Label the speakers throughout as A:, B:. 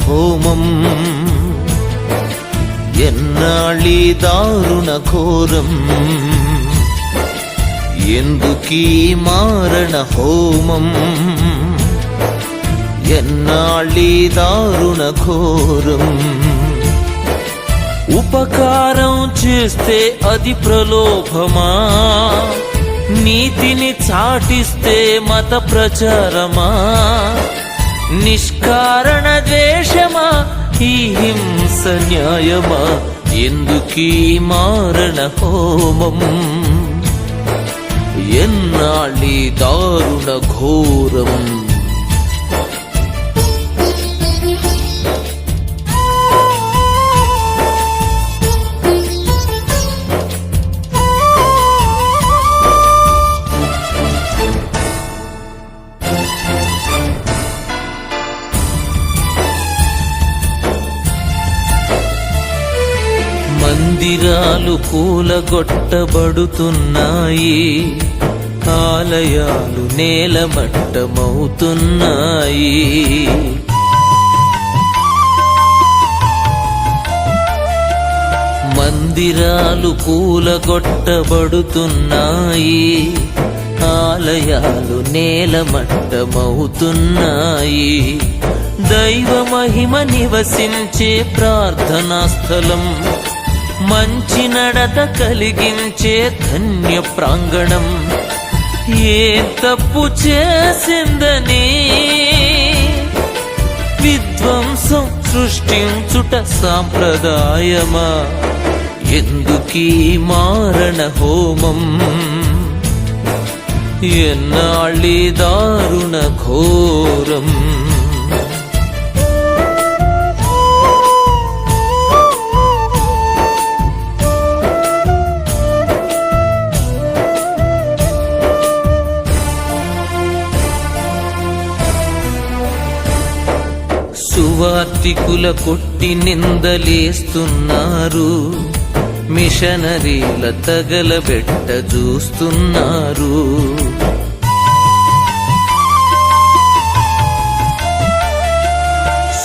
A: హోమం ఎన్నాళ్ళీ దారుణ ఘోరం ఎందుకీ మారణ హోమం ఎన్నాళ్ళీ దారుణ ఘోరం ఉపకారం చేస్తే అది ప్రలోభమా నీతిని చాటిస్తే మత ప్రచారమా? నిష్కారణ ద్వేషమా? ఈ హింస న్యాయమా? ఎందుకీ మారణ హోమం? ఎన్నాళ్ళీ దారుణ ఘోరం మందిరాలు కూలగొట్టబడుతున్నాయి. ఆలయాలు నేలమట్టమవుతున్నాయి మందిరాలు కూలగొట్టబడుతున్నాయి. ఆలయాలు నేలమట్టమవుతున్నాయి దైవ మహిమ నివసించే ప్రార్థనా స్థలం మంచి నడత కలిగించే ధన్య ప్రాంగణం. ఏ తప్పు చేసిందని విధ్వంసం సృష్టించుట సాంప్రదాయమా? ఎందుకీ మారణ హోమం? ఎన్నాళ్ళి దారుణ ఘోరం? సువార్తికుల కొట్టి నిందలేస్తున్నారు. మిషనరీల తగలబెట్ట చూస్తున్నారు.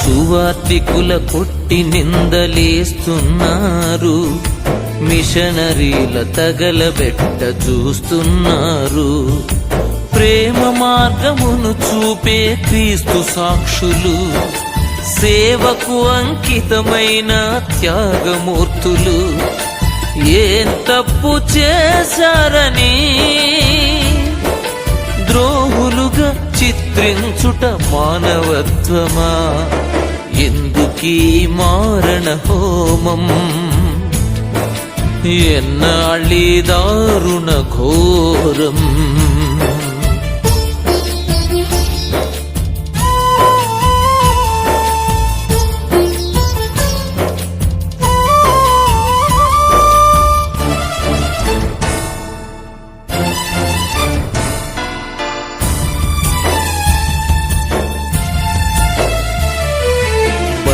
A: సువార్తికుల కొట్టి నిందలేస్తున్నారు. మిషనరీల తగలబెట్ట చూస్తున్నారు. ప్రేమ మార్గమును చూపే క్రీస్తు సాక్షులు. సేవకు అంకితమైన త్యాగమూర్తులు ఏం తప్పు చేశారని ద్రోహులుగా చిత్రించుట మానవత్వమా? ఎందుకీ మారణ హోమం? ఎన్నాళ్ళీ దారుణ ఘోరం?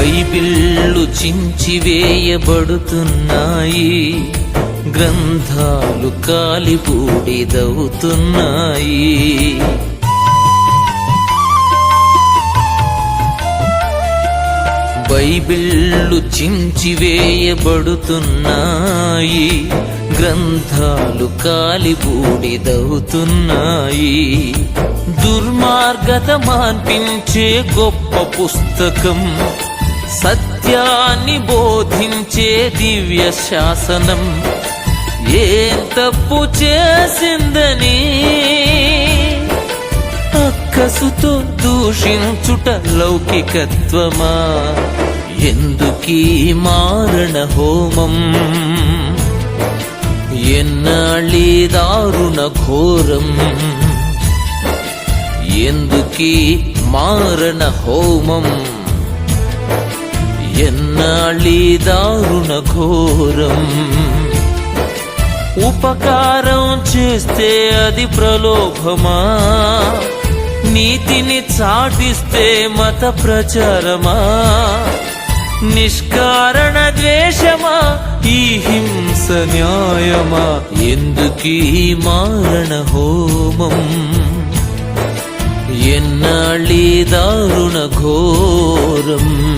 A: బైబిళ్ళు చించివేయబడుతున్నాయి గ్రంథాలు కాలిపూడిదవుతున్నాయి. బైబిళ్ళు చించివేయబడుతున్నాయి గ్రంథాలు కాలిబూడిదవుతున్నాయి దుర్మార్గత మాన్పించే గొప్ప పుస్తకం. సత్యాన్ని బోధించే దివ్య శాసనం. ఏం తప్పు చేసిందని అక్కసుతో దూషించుట లౌకికత్వమా? ఎందుకీ మారణ హోమం? ఎన్నాళ్ళీ దారుణ ఘోరం? ఎందుకీ మారణ హోమం? ఎన్నాళ్ళీ దారుణ ఘోరం? ఉపకారం చేస్తే అది ప్రలోభమా? నీతిని చాటిస్తే మత ప్రచారమా? నిష్కారణ ద్వేషమా? ఈ హింస న్యాయమా? ఎందుకీ మారణ హోమం? ఎన్నాళ్ళీ దారుణ ఘోరం?